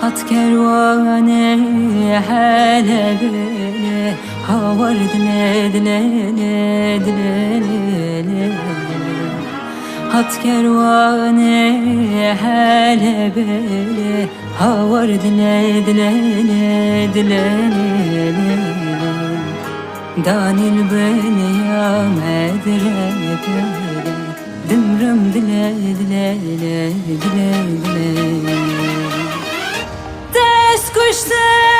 Hat kervane hele bele Havar dile dile dile dile dile Hat kervane hele bele Havar dile dile dile dile dile Danil beni ya medre bele Dimrim dile dile dile dile dile Ateşte